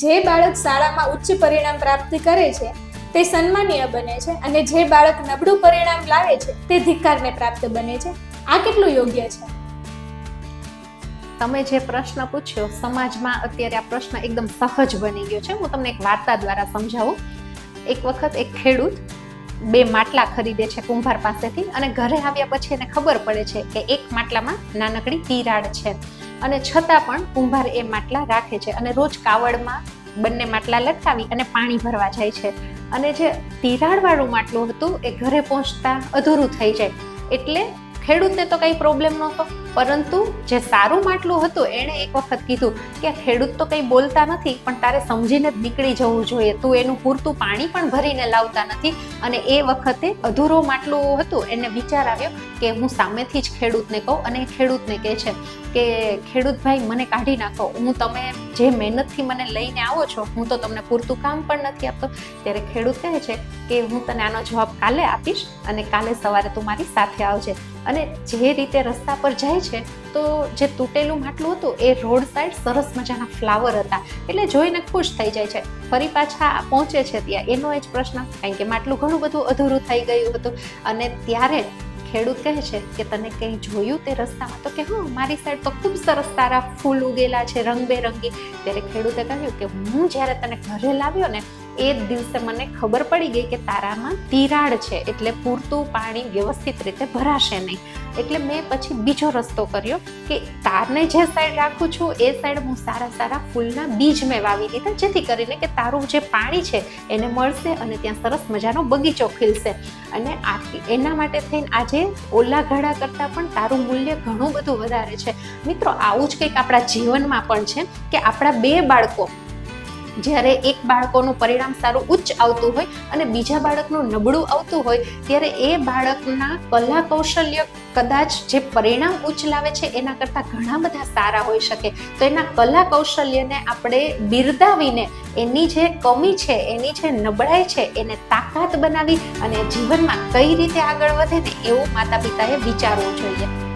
જે બાળક શાળામાં ઉચ્ચ પરિણામ પ્રાપ્ત કરે છે, તે સન્માનીય બને છે અને જે બાળક નબળું પરિણામ લાવે છે, તે ધિક્કારને પ્રાપ્ત બને છે. આ કેટલું યોગ્ય છે? તમે જે પ્રશ્ન પૂછ્યો, સમાજમાં અત્યારે આ પ્રશ્ન એકદમ સહજ બની ગયો છે. હું તમને એક વાર્તા દ્વારા સમજાવું. એક વખત એક ખેડૂત બે માટલા ખરીદે છે કુંભાર પાસેથી અને ઘરે આવ્યા પછી એને ખબર પડે છે કે એક માટલામાં નાનકડી તિરાડ છે. અને છતાં પણ કુંભાર એ માટલા રાખે છે અને રોજ કાવડમાં બંને માટલા લટકાવી અને પાણી ભરવા જાય છે. અને જે તિરાડવાળું માટલું હતું એ ઘરે પહોંચતા અધૂરું થઈ જાય. એટલે ખેડૂતને તો કંઈ પ્રોબ્લેમ નહોતો. પરંતુ જે સારું માટલું હતું, એણે એક વખત કીધું કે ખેડૂત તો કંઈ બોલતા નથી, પણ તારે સમજીને જ નીકળી જવું જોઈએ. તું એનું પૂરતું પાણી પણ ભરીને લાવતા નથી. અને એ વખતે અધૂરો માટલું હતું. એને વિચાર આવ્યો કે હું સામેથી જ ખેડૂતને કહું અને ખેડૂતને કહે છે કે ખેડૂત ભાઈ મને કાઢી નાખો. હું તમે જે મહેનતથી મને લઈને આવો છો, હું તો તમને પૂરતું કામ પણ નથી આપતો. ત્યારે ખેડૂત કહે છે કે હું તને આનો જવાબ કાલે આપીશ અને કાલે સવારે તું મારી સાથે આવજે. અને જે રીતે રસ્તા પર જાય છે, તો જે તૂટેલું માટલું હતું, એ રોડ સાઈડ સરસ મજાના ફ્લાવર હતા. એટલે જોઈને ખુશ થઈ જાય છે. ફરી પાછા પહોંચે છે ત્યાં. એનો એ જ પ્રશ્ન, કારણ કે માટલું ઘણું બધું અધૂરું થઈ ગયું હતું. અને ત્યારે ખેડૂત કહે છે કે તને કંઈ જોયું તે રસ્તામાં? તો કે, હું, મારી સાઈડ તો ખૂબ સરસ સારા ફૂલ ઉગેલા છે, રંગબેરંગી. ત્યારે ખેડૂતે કહ્યું કે, હું જ્યારે તને ઘરે લાવ્યો ને એ જ દિવસે મને ખબર પડી ગઈ કે તારામાં તિરાડ છે, એટલે પૂરતું પાણી વ્યવસ્થિત રીતે ભરાશે નહીં. એટલે મેં પછી બીજો રસ્તો કર્યો કે તારને જે સાઈડ રાખું છું, એ સાઈડ હું સારા સારા ફૂલના બીજ મેં વાવી દીધા, જેથી કરીને કે તારું જે પાણી છે, એને મળશે અને ત્યાં સરસ મજાનો બગીચો ખીલશે. અને આ એના માટે થઈને આજે ઓલા ઘડા કરતાં પણ તારું મૂલ્ય ઘણું બધું વધારે છે. મિત્રો, આવું જ કંઈક આપણા જીવનમાં પણ છે કે આપણા બે બાળકો જ્યારે એક બાળકોનું પરિણામ સારું ઉચ્ચ આવતું હોય અને બીજા બાળકનું નબળું આવતું હોય, ત્યારે એ બાળકના કલા કૌશલ્ય કદાચ જે પરિણામ ઉચ્ચ લાવે છે, એના કરતાં ઘણા બધા સારા હોઈ શકે. તો એના કલા કૌશલ્યને આપણે બિરદાવીને એની જે કમી છે, એની જે નબળાઈ છે, એને તાકાત બનાવી અને જીવનમાં કઈ રીતે આગળ વધે ને એવું માતા પિતાએ વિચારવું જોઈએ.